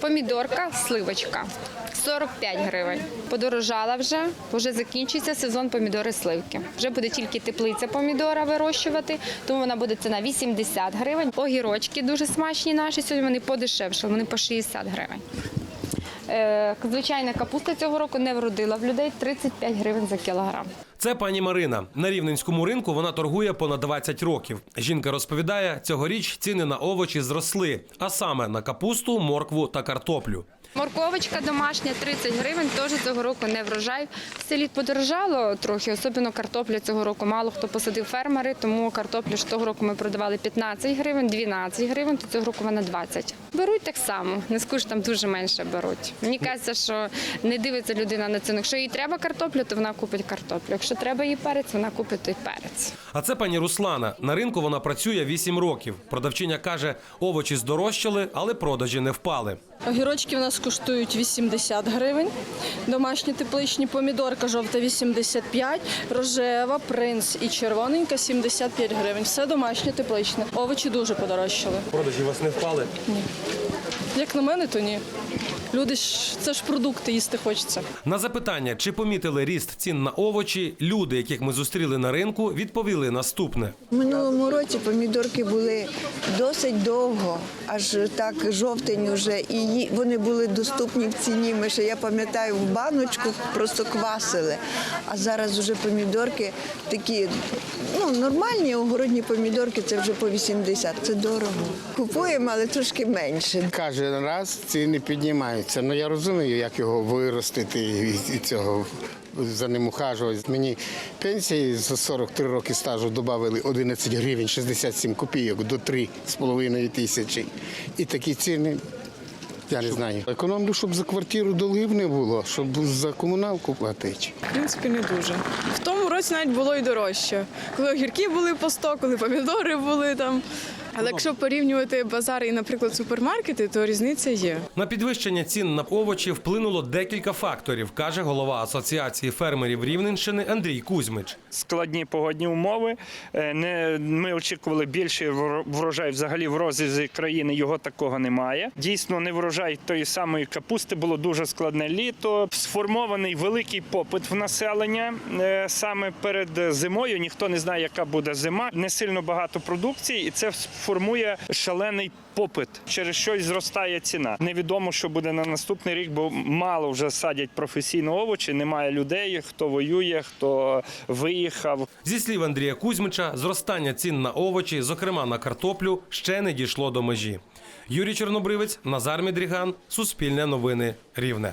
Помідорка, сливочка 45 гривень. Подорожала вже, вже закінчиться сезон помідори сливки. Вже буде тільки теплиця помідора вирощувати, тому вона буде ціна 80 гривень. Огірочки дуже смачні наші. Сьогодні вони подешевшали, вони по 60 гривень. Е, Звичайна капуста цього року не вродила в людей 35 гривень за кілограм. Це пані Марина. На рівненському ринку вона торгує понад 20 років. Жінка розповідає, цьогоріч ціни на овочі зросли, а саме на капусту, моркву та картоплю. Морковочка домашня 30 гривень, теж цього року не врожай. В селі подорожало трохи, особливо картопля цього року. Мало хто посадив фермери, тому картоплю ж того року ми продавали 15 гривень, 12 гривень, то цього року вона 20. Беруть так само, не скажу, там дуже менше беруть. Мені кажеться, що не дивиться людина на ціну. Якщо їй треба картоплю, то вона купить картоплю. Якщо треба їй перець, вона купить той перець. А це пані Руслана. На ринку вона працює 8 років. Продавчиня каже, овочі здорожчали, але продажі не впали. Огірочки в нас коштують 80 гривень. Домашні тепличні помідорка жовта 85, рожева, принц і червоненька 75 гривень. Все домашнє тепличне. Овочі дуже подорожчали. Продажі у вас не впали. Ні. Як на мене, то ні. Люди ж це ж продукти, їсти хочеться. На запитання, чи помітили ріст цін на овочі, люди, яких ми зустріли на ринку, відповіли наступне. В минулому році помідорки були досить довго, аж так жовтень уже, і вони були доступні в ціні. Ми ще я пам'ятаю, в баночку просто квасили. А зараз вже помідорки такі ну, нормальні огородні помідорки, це вже по 80. Це дорого. Купуємо, але трошки менше. Кожен раз ціни піднімаються. Ну я розумію, як його виростити і, цього за ним ухажувати. Мені пенсії за 43 роки стажу додали 11 гривень 67 копійок до 3,5 тисячі. І такі ціни. Я не знаю. Економлю, щоб за квартиру долгів не було, щоб за комуналку платити. В принципі, не дуже. В тому році навіть було і дорожче. Коли огірки були по 100, коли помідори були там. Але якщо порівнювати базари і, наприклад, супермаркети, то різниця є. На підвищення цін на овочі вплинуло декілька факторів, каже голова Асоціації фермерів Рівненщини Андрій Кузьмич. складні погодні умови. Е, Не, ми очікували більший врожай взагалі в розрізі країни. Його такого немає. Дійсно, не врожай тої самої капусти було дуже складне літо. Сформований великий попит в населення е, саме перед зимою. Ніхто не знає, яка буде зима. Не сильно багато продукції, і це формує шалений попит, через що зростає ціна. Невідомо, що буде на наступний рік, бо мало вже садять професійно овочі. Немає людей, хто воює, хто виїхав. Зі слів Андрія Кузьмича, зростання цін на овочі, зокрема на картоплю, ще не дійшло до межі. Юрій Чорнобривець, Назар Мідріган, Суспільне новини, Рівне.